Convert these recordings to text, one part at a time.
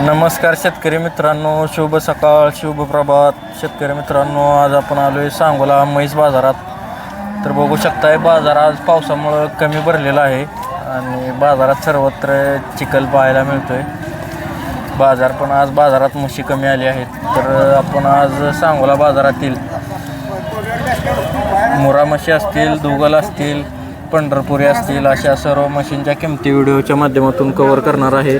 नमस्कार शेतकरी मित्रांनो शुभ सकाळ शुभ प्रभात. शेतकरी मित्रांनो आज आपण आलो आहे सांगोला म्हैस बाजारात. तर बघू शकताय बाजार आज पावसामुळं कमी भरलेला आहे आणि बाजारात सर्वत्र चिखल पाहायला मिळतो आहे बाजार पण आज बाजारात म्हशी कमी आली आहेत. तर आपण आज सांगोला बाजारातील मुरा म्हशी असतील दुगल असतील पंढरपुरी असतील अशा सर्व मशीनच्या किमती व्हिडिओच्या माध्यमातून कव्हर करणार आहे.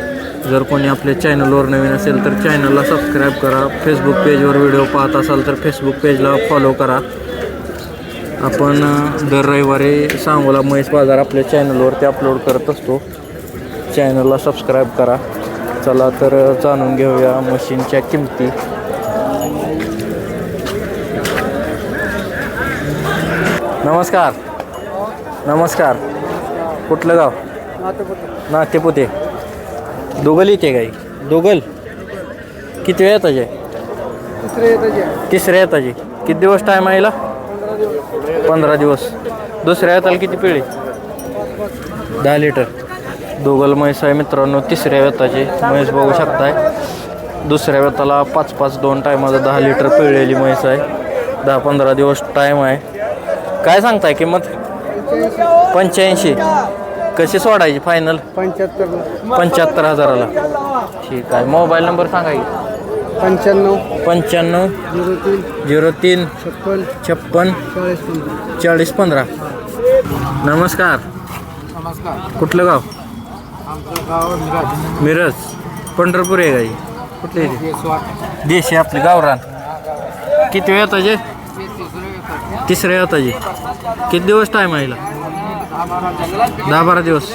जर कोणी आपल्या चॅनलवर नवीन असेल तर चॅनलला सबस्क्राईब करा. फेसबुक पेजवर व्हिडिओ पाहत असाल तर फेसबुक पेजला फॉलो करा. आपण दर रविवारी सांगोला म्हैस बाजार आपल्या चॅनलवरती अपलोड करत असतो. चॅनलला सबस्क्राईब करा. चला तर जाणून घेऊया मशीनच्या किमती. नमस्कार. नमस्कार. कुठलं गाव? नातेपुते. दोगल येते गाई दोगल किती वेळ येताचे तिसऱ्या येताचे किती दिवस टाईम आहे हिला? पंधरा दिवस. दुसऱ्या येताला किती पिळी दहा लिटर. दोगल म्हैस आहे मित्रांनो तिसऱ्या वेताची म्हैस बघू शकताय. दुसऱ्या वेताला पाच पाच दोन टायमाचं दहा लिटर पिळलेली म्हैस आहे. दहा पंधरा दिवस टाईम आहे. काय सांगताय किंमत? पंच्याऐंशी. कशी सोडायची फायनल पंच्याहत्तर. पंच्याहत्तर हजाराला. ठीक आहे. मोबाईल नंबर सांगा की. पंच्याण्णव. पंच्याण्णव. झिरो तीन. झिरो तीन. छप्पन. छप्पन. चाळीस पंधरा. चाळीस पंधरा. नमस्कार. नमस्कार. कुठलं गाव? आमचं गाव मिराज. मिरज. पंढरपूर आहे गाई कुठली? हे देशी आपली गावरान. किती वेळ येताचे तिसऱ्या येताचे किती दिवस टाईम आहे हिला? दहा बारा दिवस.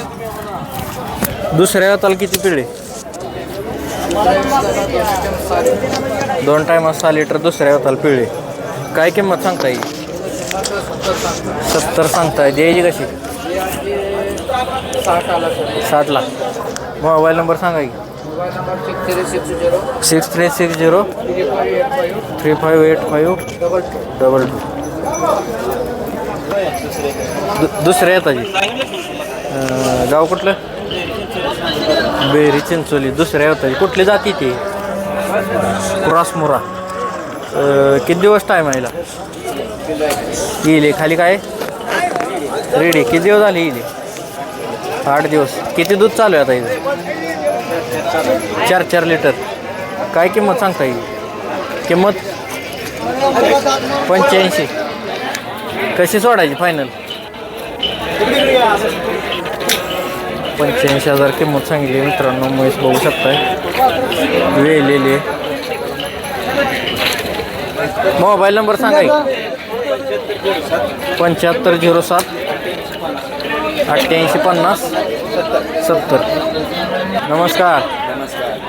दुसऱ्या येताला किती पिढे. दोन टाईम सहा लिटर दुसऱ्या येताला पिढे. काय किंमत सांगता येईल? सत्तर सांगताय. द्यायची कशी? साठ लाख. मोबाईल नंबर सांगा की. Six three six zero three five eight five double two double two दुसऱ्या येताची गाव कुठलं? बेरी चिंचोली. दुसऱ्या येताची कुठली जाती ती? क्रॉसमुरा. किती दिवस टाईम आहे हिला? येईल खाली काय? रेडी. किती दिवस झाले येईल आठ दिवस. किती दूध चालू आहे आता इथं? चार चार लिटर. काय किंमत सांगता येईल? किंमत? पंच्याऐंशी. कशी सोडायची फायनल पंच्याऐंशी हजार किंमत सांगितली मित्रांनो म्हैस बघू शकताय. वेलेले मोबाईल नंबर सांगा पंच्याहत्तर झिरो सात अठ्ठ्याऐंशी पन्नास सत्तर. नमस्कार.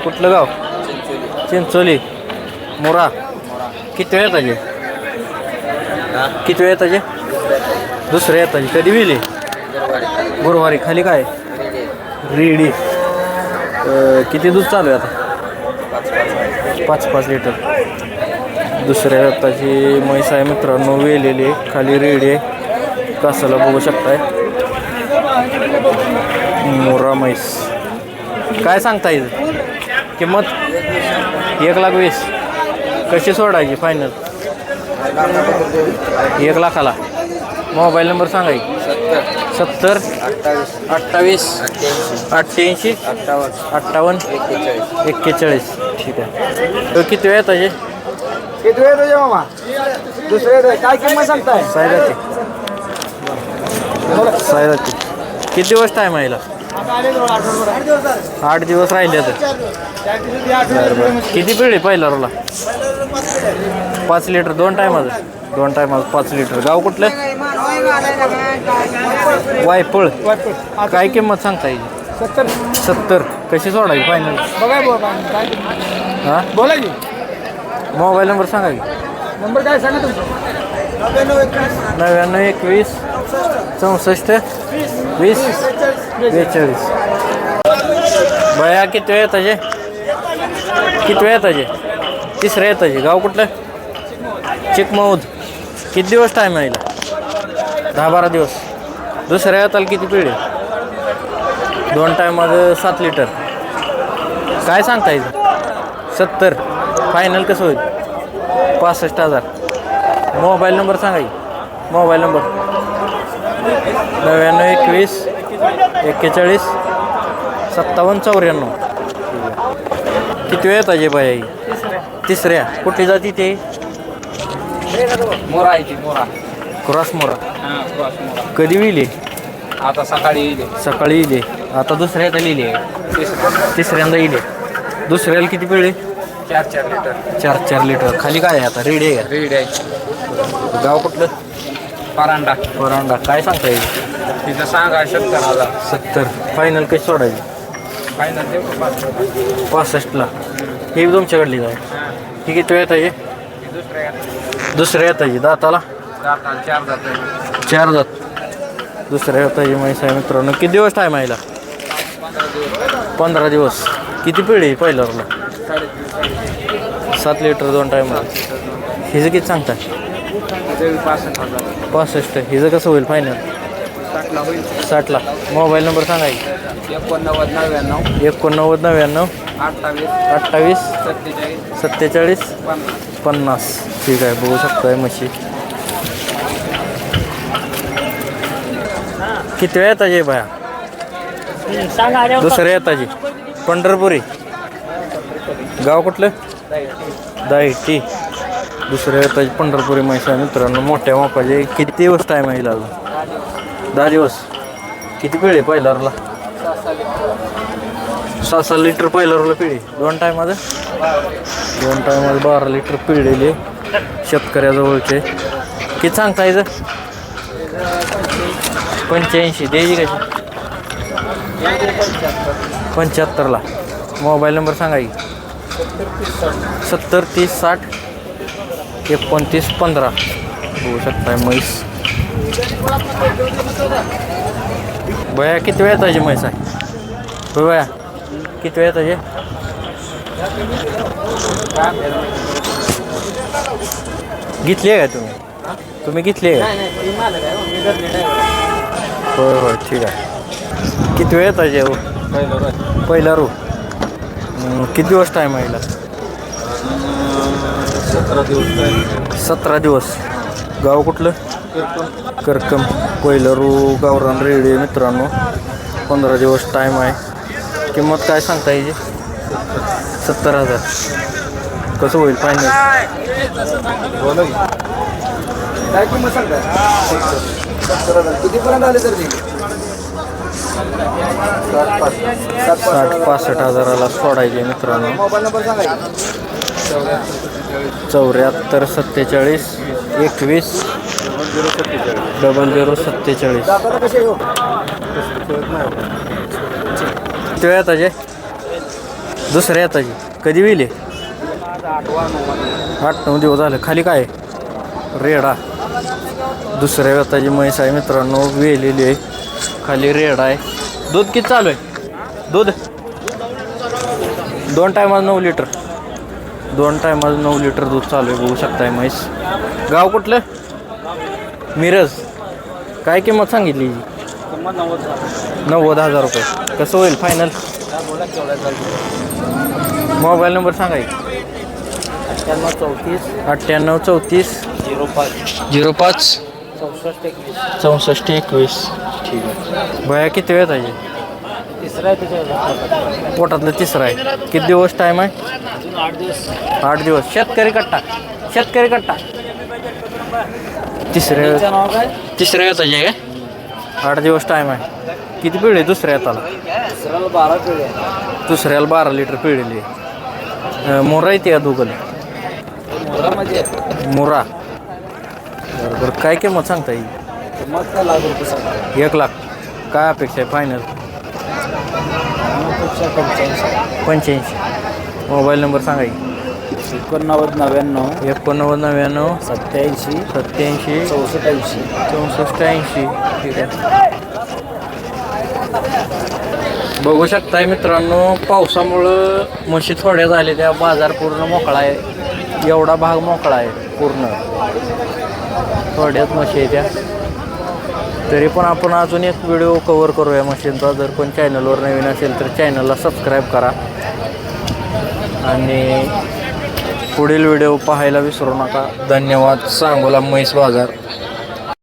कुठलं गाव? चिंचोली. मोरा. किती वेळ येताचे किती वेळ येताचे दुसरे येताचे कधी विली गुरुवारी खाली काय? रेडी. किती दूध चालू आहे आता? पाच पाच लिटर. दुसऱ्या येताची म्हैस आहे मित्रांनो वेलेली आहे. खाली रेडी आहे. कासाला बघू शकताय. मोरा म्हैस. काय सांगता येईल किंमत? एक लाख वीस. कशी सोडायची फायनल एक लाखाला. मोबाईल नंबर सांगा सत्तर अठ्ठावीस अठ्ठ्याऐंशी अठ्ठावन्न. एक्केचाळीस. ठीक आहे. तो किती वेळ येताचे किती वेळ तुझ्या मामा? दुसरे. काय किंमत सांगताय? सायराची. सायराची. किती दिवस टाईम आहे? आठ दिवस राहिले तर बरं बरं. किती पिढी पहिला रोला? पाच लिटर. दोन टायमाचं दोन टायमाचं पाच लिटर. गाव कुठलं? वायपळ. काय किंमत सांगता येईल सत्तर. सत्तर. कशी सोडायची फायनल बघाय बोला काय हां? बोला की. मोबाईल नंबर सांगा की. नंबर काय सांगा तुमचा? नव्याण्णव एकवीस. चौसष्ट. वीस. बेचाळीस. बया किती वेळ येताचे किती वेळ येताचे तिसऱ्या येताचे गाव कुठलं? चिकमौद किती दिवस टाईम आहे? दहा बारा दिवस. दुसऱ्या येताल किती पिढी दोन टायमाचं सात लिटर. काय सांगता येईल सत्तर. फायनल कसं होईल? पासष्ट हजार. मोबाईल नंबर सांगा मोबाईल नंबर. नव्याण्णव एकवीस एक्केचाळीस सत्तावन्न चौऱ्याण्णव. किती वेळ येतात बाई तिसऱ्या. कुठली जाती ते? मोरा आहे ती मोरा. क्रॉस मोरा. हां क्रॉस मोरा. कधी विले आता सकाळी येईल सकाळी इले आता दुसऱ्यात लिहिले. तीस- तिसऱ्यांदा इले दुसऱ्याला किती पिळे चार चार लिटर. चार चार लिटर. खाली काय आहे आता? रेडी आहे रेड आहे. का? गाव कुठलं? परांडा. वरांडा काय सांगता येईल? तिथं सांगा सत्तर हजार सत्तर. फायनल कशी सोडायची? फायनल देऊ का पाच? पासष्टला. ही तुमच्याकडली आहे हां. ही किती वेळ ती दुसऱ्या. दुसऱ्या येताची दाताला दाताला? चार जात दुसऱ्या येताची म्हैस आहे मित्रांनो. किती दिवस टाईम आहे? पंधरा दिवस. किती पिढी पहिल्यावरला? सात लिटर दोन टायमाला हिचं किती सांगताय? पासष्ट. हिचं कसं होईल फायनल साठला. मोबाईल नंबर सांगा एकोणनव्वद नव्याण्णव. एकोणनव्वद नव्याण्णव. अठ्ठावीस. अठ्ठावीस. सत्तेचाळीस. सत्तेचाळीस. पन्नास. पन्नास. ठीक आहे. बघू शकताय म्हशी. किती वेळ येताची बाया? दुसऱ्या येताची पंढरपुरी. गाव कुठलं? दायटी दुसऱ्या येताची पंढरपुरी म्हैस मित्रांनो. मोठ्या मापाचे. किती दिवस टाईम आहे अजून? दहा दिवस. किती पिळे पहिल्यावरला? सहा सहा लिटर पहिल्यावरला पिढी. दोन टायमाचं दोन टायमाला बारा लिटर पिळलेले शेतकऱ्याजवळचे. किती सांगता येतं पंच्याऐंशी द्यायची कशी? पंच्याहत्तरला. मोबाईल नंबर सांगा की. सत्तर तीस साठ एकोणतीस पंधरा. होऊ शकताय म्हैस. बया किती वेळ येताची म्हैस आहे? होय बया किती वेळ ताजे घेतली आहे का तुम्ही? तुम्ही घेतली आहे होय होय ठीक आहे. किती वेळ येताचे हो पहिला रो. किती दिवस टाईम आहे सतरा दिवस सतरा दिवस. गाव कुठलं? करकम. पहिलं रू गावरान रेडी आहे मित्रांनो. पंधरा दिवस टाईम आहे. किंमत काय सांगता याची सत्तर हजार. कसं होईल फायनल काय किंमत सांगता सत्तर हजार कितीपर्यंत आले तर साठ पासष्ट हजाराला सोडायचे मित्रांनो. मोबाईल नंबर चौऱ्याहत्तर सत्तेचाळीस एकवीस डबल झिरो सत्तेचाळीस. दाताला कसे किती येताचे दुसऱ्या येताची कधी विले आठ नऊ दिवस झालं. खाली काय? रेडा. दुसऱ्या व्यताची म्हैस आहे मित्रांनो वेलेली आहे. खाली रेडा आहे. दूध किती चालू आहे? दूध? दोन टायमाला नऊ लिटर दोन टायमाला नऊ लिटर दूध चालू आहे बघू शकताय म्हैस. गाव कुठलं? मिरज. काय किंमत सांगितली नव्वद हजार रुपये. कसं होईल फायनल मोबाईल नंबर सांगाय अठ्ठ्याण्णव चौतीस अठ्ठ्याण्णव चौतीस. झिरो पाच. झिरो पाच? चौसष्ट एकवीस. चौसष्ट एकवीस. ठीक आहे. भया किती वेळ आहे तिसरा आहे त्याच्या पोटातलं तिसरं आहे. किती दिवस टाईम आहे? आठ दिवस. आठ दिवस. शेतकरी कट्टा. शेतकरी कट्टा. तिसऱ्या नाव काय? तिसऱ्या येताची आहे काय आठ दिवस टाईम आहे. किती पिढी दुसऱ्या येताला तिसऱ्याला बारा पिढी आहे दुसऱ्याला बारा लिटर पिळलेली आहे मोरा येते का दोघं. मोरामध्ये मोरा. बरं बरं. काय किंमत सांगता येईल? मग काय लाख रुपये सांगा एक लाख. काय अपेक्षा आहे? फायनलपेक्षा पंच्याऐंशी. पंच्याऐंशी. मोबाईल नंबर सांगा की. एकोणनव्वद नव्याण्णव एकोणनव्वद नव्याण्णव सत्याऐंशी सत्याऐंशी चौसष्ट ऐंशी. चौसष्ट ऐंशी. ठीक आहे. बघू शकताय मित्रांनो पावसामुळं म्हशी थोड्या झाल्या त्या बाजार पूर्ण मोकळा आहे. एवढा भाग मोकळा आहे पूर्ण. थोड्याच म्हशी आहे त्या. तरी पण आपण अजून एक व्हिडिओ कवर करूया मशीनचा जर कोण चॅनलवर नवीन असेल तर चॅनलला सबस्क्राईब करा. आणि पुढील व्हिडिओ पाहायला विसरू नका. धन्यवाद. सांगोला म्हैस बाजार.